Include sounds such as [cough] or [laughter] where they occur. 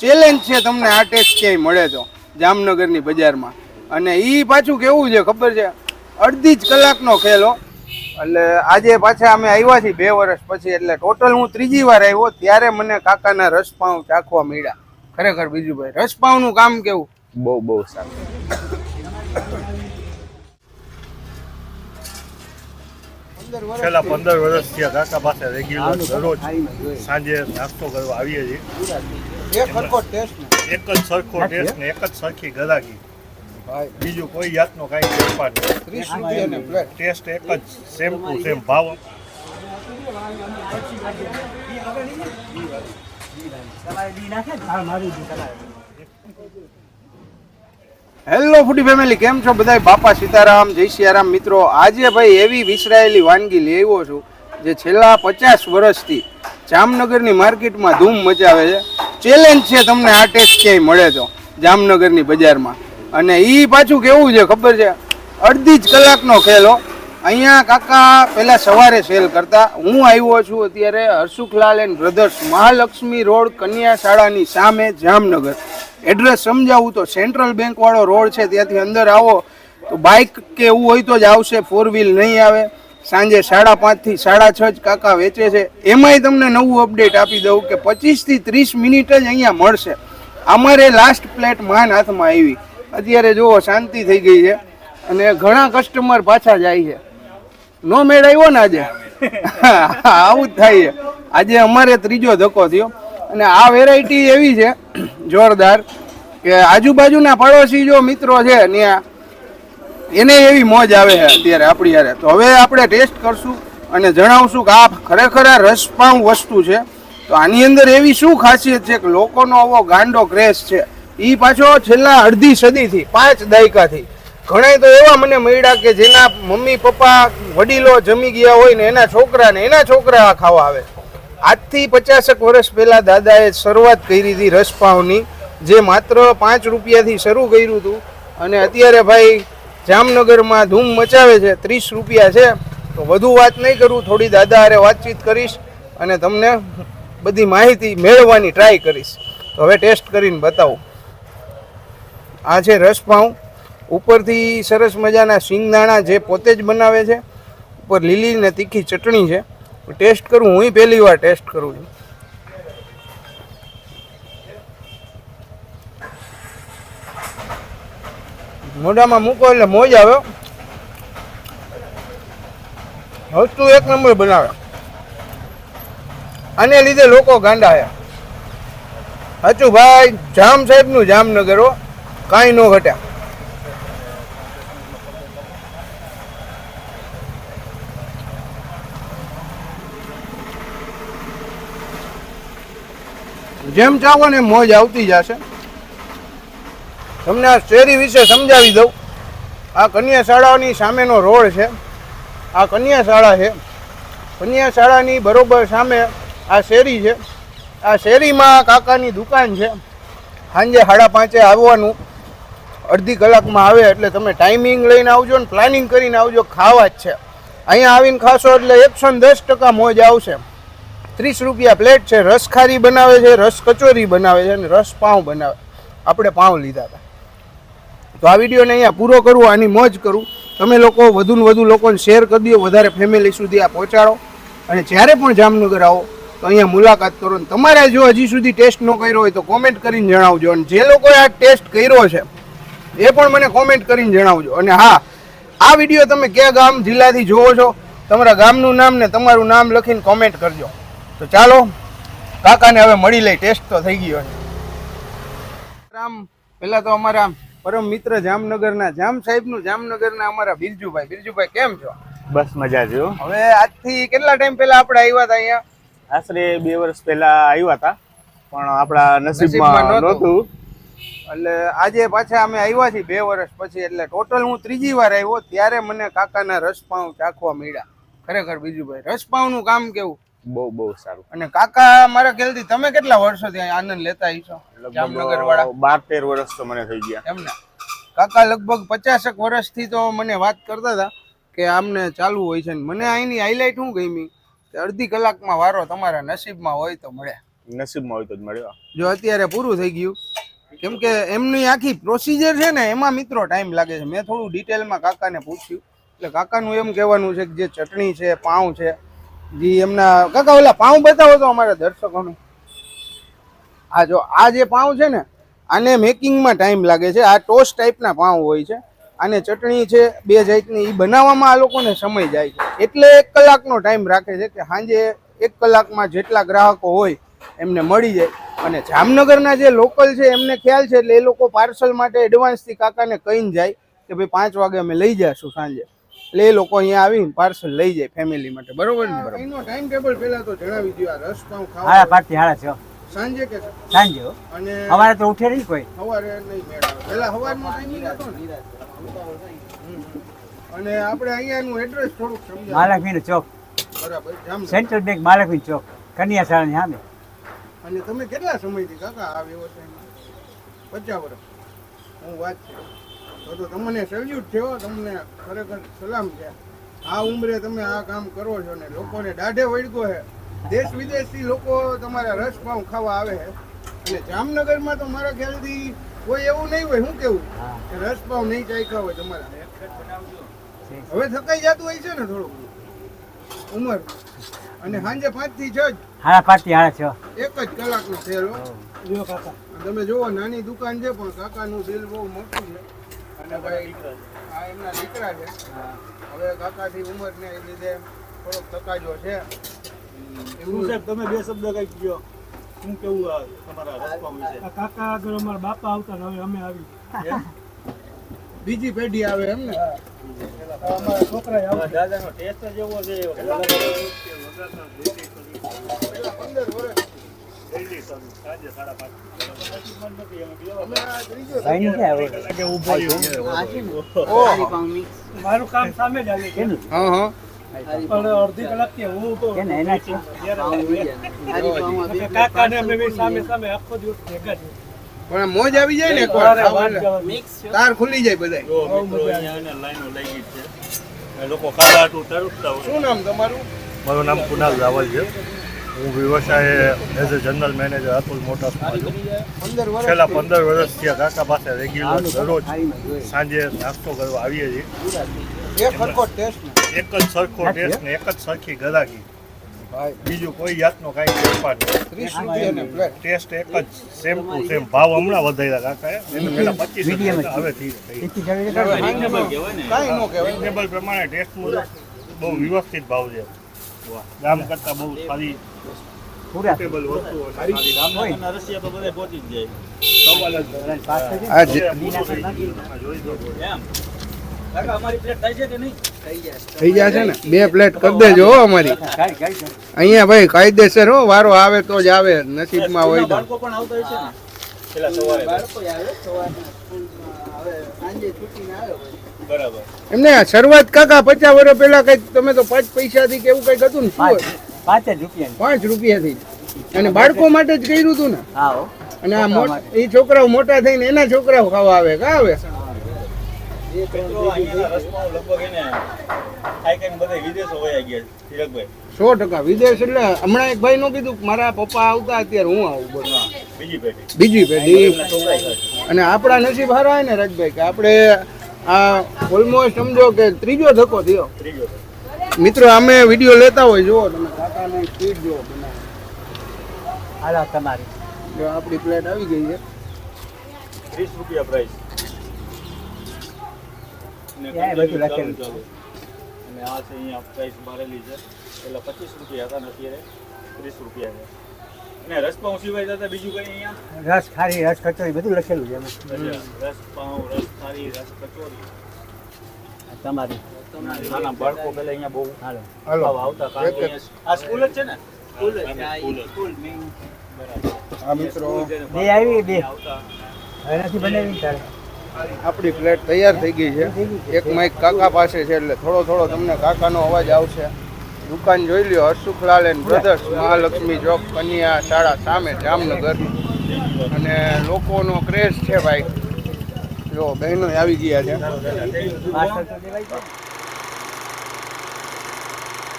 Challenge છે તમને આ ટેસ્ટ ક્યાંય મળે તો જામનગરની બજારમાં. અને એ પાછું કેવું છે ખબર છે? અડધી જ કલાકનો ખેલો એટલે આજે પાછા અમે આવ્યા છીએ બે વર્ષ પછી એટલે ટોટલ હું ત્રીજી વાર આવ્યો ત્યારે મને કાકાના રસપાઉં ચાખવા મળ્યા. ખરેખર બીજું ભાઈ રસપાઉંનું કામ કેવું? બહુ બહુ સારું. છેલ્લા પંદર વર્ષથી થયા કાકા પાસે રેગ્યુલર દરરોજ સાંજે નાસ્તો કરવા આવીએ છીએ. એક સરખો ટેસ્ટ એક જ સરખો ટેસ્ટ ને એક જ સરખી ગરાગી ભાઈ. બીજું કોઈ જાતનો કાંઈ નહીં ત્રીસ ટેસ્ટ એક જ સેમ ટુ સેમ ભાવ. હેલો ફૂડી ફેમિલી કેમ છો બધા બાપા સીતારામ જય સિયારામ. મિત્રો આજે ભાઈ એવી વિસરાયેલી વાનગી લઈ આવ્યો છું જે છેલ્લા પચાસ વર્ષથી જામનગરની માર્કેટમાં ધૂમ મચાવે છે. ચેલેન્જ છે તમને આ ટેસ્ટ ક્યાંય મળે તો, જામનગરની બજારમાં. અને એ પાછું કેવું છે ખબર છે? અડધી જ કલાકનો ખેલો અહીંયા કાકા પહેલાં સવારે સેલ કરતા. હું આવ્યો છું અત્યારે Harshukhlal and brothers Mahalakshmi road કન્યા શાળાની સામે જામનગર. એડ્રેસ સમજાવું તો સેન્ટ્રલ બેંકવાળો રોડ છે, ત્યાંથી અંદર આવો. તો બાઇક કે એવું હોય તો જ આવશે ફોર વ્હીલ નહીં આવે. સાંજે સાડા પાંચથી સાડા છ જ કાકા વેચે છે. એમાંય તમને નવું અપડેટ આપી દઉં કે પચીસથી ત્રીસ મિનિટ જ અહીંયા મળશે. અમારે લાસ્ટ પ્લેટ માન હાથમાં આવી. અત્યારે જુઓ શાંતિ થઈ ગઈ છે અને ઘણા કસ્ટમર પાછા જાય છે. નો મેળ આવ્યો ને આજે? [laughs] આવું જ થાય છે. આજે અમારે ત્રીજો ધક્કો થયો. અને આ વેરાયટી એવી છે, જોરદાર, કે આજુબાજુના પડોશી જો મિત્રો છે ત્યાં એને એવી મોજ આવે અત્યારે આપણી યારે તો હવે આપણે ટેસ્ટ કરશું અને જણાવશું કે આ ખરેખર આ રસપાઉં વસ્તુ છે. તો આની અંદર એવી શું ખાસિયત છે કે લોકોનો આવો ગાંડો ક્રેશ છે? એ પાછો છેલ્લા અડધી સદીથી, પાંચ દાયકાથી. ઘણા તો એવા મને મળ્યા કે જેના મમ્મી, પપ્પા, વડીલો જમી ગયા હોય ને એના છોકરાને, એના છોકરા ખાવા આવે. આજથી પચાસેક વર્ષ પહેલાં દાદાએ શરૂઆત કરી હતી રસપાવની જે માત્ર પાંચ રૂપિયાથી શરૂ કર્યું હતું. અને અત્યારે ભાઈ જામનગરમાં ધૂમ મચાવે છે, ત્રીસ રૂપિયા છે. તો વધુ વાત નહીં કરું, થોડી દાદા હારે વાતચીત કરીશ અને તમને બધી માહિતી મેળવવાની ટ્રાય કરીશ. તો હવે ટેસ્ટ કરીને બતાવું. આ છે રસપાઉં. ઉપરથી સરસ મજાના શિંગદાણા જે પોતે જ બનાવે છે, ઉપર લીલી ને તીખી ચટણી છે. ટેસ્ટ કરું, હું પહેલી વાર ટેસ્ટ કરું છું. મોઢામાં મૂકો એટલે મોજ આવે વસ્તુ એક નંબર બનાવે. આને લીધે લોકો ગાંડા આવ્યા સાચું ભાઈ જામ સાહેબનું જામનગર હો. કાંઈ ન ઘટ્યા. જેમ ચાવો ને મોજ આવતી જશે. તમને આ શેરી વિશે સમજાવી દઉં. આ કન્યા શાળાની સામેનો રોડ છે. આ કન્યા શાળા છે. કન્યા શાળાની બરોબર સામે આ શેરી છે. આ શેરીમાં કાકાની દુકાન છે. સાંજે સાડા પાંચે આવવાનું. અડધી કલાકમાં આવે એટલે તમે ટાઈમિંગ લઈને આવજો ને પ્લાનિંગ કરીને આવજો. ખાવા જ છે. અહીંયા આવીને ખાશો એટલે એકસો ને દસ ટકા મોજ આવશે. ત્રીસ રૂપિયા પ્લેટ છે. રસ ખારી બનાવે છે, રસ કચોરી બનાવે છે અને રસ પાઉં બનાવે. આપણે પાઉં લીધા હતા. તો આ વિડીયોને અહીંયા પૂરો કરું, આની મોજ કરું. તમે લોકો વધુ ને વધુ લોકોને શેર કરી દો, વધારે ફેમિલી સુધી આ પહોંચાડો. અને જ્યારે પણ જામનગર આવો, તો અહીંયા મુલાકાત કરો. ને તમારે જો હજી સુધી ટેસ્ટ ન કર્યો હોય તો કોમેન્ટ કરીને જણાવજો. અને જે લોકોએ આ ટેસ્ટ કર્યો છે, એ પણ મને કોમેન્ટ કરીને જણાવજો. અને હા, આ વીડિયો તમે કયા ગામ, જિલ્લાથી જોવો છો, તમારા ગામનું નામ ને તમારું નામ લખીને કોમેન્ટ કરજો. તો ચાલો, કાકાને હવે મળી લઈ. ટેસ્ટ તો થઈ ગયો છે. રામ પહેલાં તો અમારા પરમ મિત્ર જામનગરના જામ સાહેબનું જામનગરના અમારા બિરજુભાઈ. બિરજુભાઈ કેમ છો? બસ મજા જો હવે આજથી કેટલા ટાઈમ પહેલા આપણે આવ્યા હતા અહીંયા? આશરે બે વર્ષ પહેલા આવ્યા હતા પણ આપણા નસીબમાં નહોતું. એટલે આજે પાછા અમે આવ્યા છીએ બે વર્ષ પછી એટલે ટોટલ હું ત્રીજી વાર આવ્યો ત્યારે મને કાકાના રસપાઉં ચાખવા મળ્યા. ખરેખર બીજુભાઈ રસપાઉંનું કામ કેવું? બહુ બહુ સારું. અને કાકા મારા ખ્યાલથી તમે કેટલા વર્ષોથી આનંદ લેતા આવીશો જામનગર વાળા બાર તેર વર્ષ તો મને થઈ ગયા. એમને કાકા લગભગ પચાસેક વર્ષથી તો મને વાત કરતા હતા કે આમને ચાલુ હોય છે ને. મને અહીંની હાઇલાઇટ શું ગમી? કે અડધી કલાકમાં વારો તમારા નસીબમાં હોય તો મળે. નસીબમાં હોય તો જ મળ્યો જો અત્યારે પૂરું થઈ ગયું કેમ કે એમની આખી પ્રોસિજર છે ને એમાં મિત્રો ટાઈમ લાગે છે. મેં થોડું ડિટેલમાં કાકાને પૂછ્યું. એટલે કાકાનું એમ કહેવાનું છે કે જે ચટણી છે પાઉં છે જે એમના, કાકા, ઓલા પાઉં બતાવો તો અમારા દર્શકોને. આ જો, આ જે પાઉં છે ને, આને મેકિંગમાં ટાઈમ લાગે છે. આ ટોસ ટાઈપના પાઉં હોય છે. અને ચટણી છે, બે જાતની એ બનાવવામાં આ લોકોને સમય જાય છે. એટલે એક કલાકનો ટાઈમ રાખે છે કે સાંજે એક કલાકમાં જેટલા ગ્રાહકો હોય, એમને મળી જાય. અને જામનગરના જે લોકલ છે, એમને ખ્યાલ છે, એટલે એ લોકો પાર્સલ માટે એડવાન્સથી કાકાને કહીને જાય કે ભાઈ પાંચ વાગે અમે લઈ જઈશું સાંજે. એટલે એ લોકો અહીંયા આવીને પાર્સલ લઈ જાય ફેમિલી માટે. બરોબર ને? એનો ટાઈમ ટેબલ પહેલા તો જણાવી દો આ રસ પાઉં હા પાર્ટી હાડા છ સાંજે કે સાંજે અને સવારે તો ઉઠે નહીં કોઈ. સવારે નહીં મેળવે પહેલા સવારનો ટાઈમિંગ હતો ને? હમ. અને આપણે અહીંયાનું એડ્રેસ થોડુંક સમજાવો માલકમીનો ચોક. બરાબર સેન્ટ્રલ બેંક માલકમીન ચોક કન્યા શાળાની સામે. અને તમે કેટલા સમયથી કાકા આ વ્યવસાયમાં? પચાસ વર્ષ. હું વાત છે તો તો તમને સેલ્યુટ થયો તમને ખરેખર સલામ છે. આ ઉંમરે તમે આ કામ કરો છો ને લોકોને દાઢે વળગો છે દેશ વિદેશથી લોકો તમારા રસ પાઉં ખાવા આવે છે અને જામનગરમાં તો મારા ખ્યાલથી કોઈ એવું નહીં હોય શું કેવું? કે રસ પાઉં નહીં ચાખ્યા હોય તમારા. હવે થકાઈ જતું હોય છે ને થોડુંક. ઉંમર. અને સાંજે પાંચથી છ જ. પાંચથી હાડા છ. એક જ કલાકનો સેલ. તમે જુઓ નાની દુકાન છે પણ કાકાનું દિલ બહુ મોટું છે. ભાઈ આ એમના દીકરા છે. હવે કાકાથી ઉંમરને લીધે થોડોક તકાજો છે. એવું સાહેબ તમે બે શબ્દ કંઈક ગયો શું કેવું તમારા રસ્તા વિશે? કાકા આગળ અમારા બાપા આવતા ને હવે અમે આવી. બીજી પેઢી આવે એમ ને? અમારા છોકરા આવે દાદાનો ટેસ્ટ જ એવો છે. પંદર વર્ષ. મારું કામ સામે જ આવે છે કેનું હા હા પણ અડધી હું અમે સામે સામે આખો દિવસ ભેગા પણ મોજ આવી જાય ને એકવાર. તાર ખુલી જાય બધાય. જો મિત્રો અહીંયા લાઈનો લાગી છે. લોકો હાટું શું નામ તમારું? મારું નામ કુનાલ રાવલ છે. હું વ્યવસાય as a general manager Atul મોટર્સમાં છું છેલ્લા પંદર વર્ષથી આ કાકા પાસે રેગ્યુલર દરરોજ સાંજે નાસ્તો કરવા આવીએ છીએ. એક જ સરખો ટેસ્ટ ને. એક જ સરખી ગરાગી. બીજું કોઈ જાતનો કાંઈ ફેરફાર નહીં. ટેસ્ટ એક જ સેમ ટુ સેમ ભાવ હમણાં વધાર્યા કાકાએ. એને પહેલાં પચીસ હવે થઈ રિઝનેબલ પ્રમાણે ટેસ્ટ મુજબ બહુ વ્યવસ્થિત ભાવ છે. ગામ કરતાં બહુ સારી પાસ થઈ જશે ને? બે પ્લેટ કરી દેજો હો અમારી. અહીંયા ભાઈ કાયદેસર હો વારો આવે તો જ આવે નસીબમાં હોય તો. બાળકો પણ આવતા હોય છે ને? પેલા સવારે. બરાબર. એમને શરૂઆત કાકા પચાસ વર્ષ પહેલા કઈ તમે તો પાંચ પૈસાથી કે એવું કંઈક હતું ને શું પાંચ હતું? પાંચ જ રૂપિયાની પાંચ રૂપિયાથી. અને બાળકો માટે જ કર્યું હતું ને? હા અને આ એ છોકરાઓ મોટા થઈને એના છોકરાઓ ખાવા આવે કા આવે? મિત્રો અહીંયાના રસમાઓ લગભગ એને ખાઈ ખાઈને બધા વિદેશો વયા ગયા છે, તિલકભાઈ સો ટકા. વિદેશ એટલે હમણાં એક ભાઈ નું કીધું મારા પપ્પા આવતા અત્યારે હું આવું બોલ બીજી પેઢી. અને આપણા નસીબ હારા હોય ને રાજભાઈ કે આપણે આ ઓલમોસ્ટ સમજો કે ત્રીજો ધક્કો થયો. ત્રીજો મિત્રો અમે વીડિયો લેતા હોય જુઓ તમે. કાકાની સ્પીડ જુઓ તમે. હાલો તમારી. જો આપણી પ્લેટ આવી ગઈ છે. ત્રીસ રૂપિયા પ્રાઇસ અને આ છે અહીંયા પ્રાઇસ મારેલી છે. એટલે પચીસ રૂપિયા હતા ને અત્યારે ત્રીસ રૂપિયા છે. અને રસપાઉં સિવાય દાદા બીજું કઈ અહીંયા? રસ ખારી રસ કચોરી બધું લખેલું છે. રસ પાઉં રસ ખારી રસ કચોરી. તમારી. નાના બાળકો પેલા અહીંયા બહુ હાલો. હાલો. આવતા કારણ કે આ સ્કૂલ જ છે ને? સ્કૂલ જ. સ્કૂલ મેં બરાબર. આ મિત્રો. બે આવી બે. આવતા. બનાવી તારે આપણી ફ્લેટ તૈયાર થઈ ગઈ છે. એક માઇક કાકા પાસે છે એટલે થોડો થોડો તમને કાકાનો અવાજ આવશે. દુકાન જોઈ લ્યો હર્ષુખલાલ એન્ડ બ્રધર્સ મહાલક્ષ્મી ચોક કન્યા શાળા સામે જામનગર. અને લોકોનો ક્રેઝ છે ભાઈ. જો બહેનો આવી ગયા છે.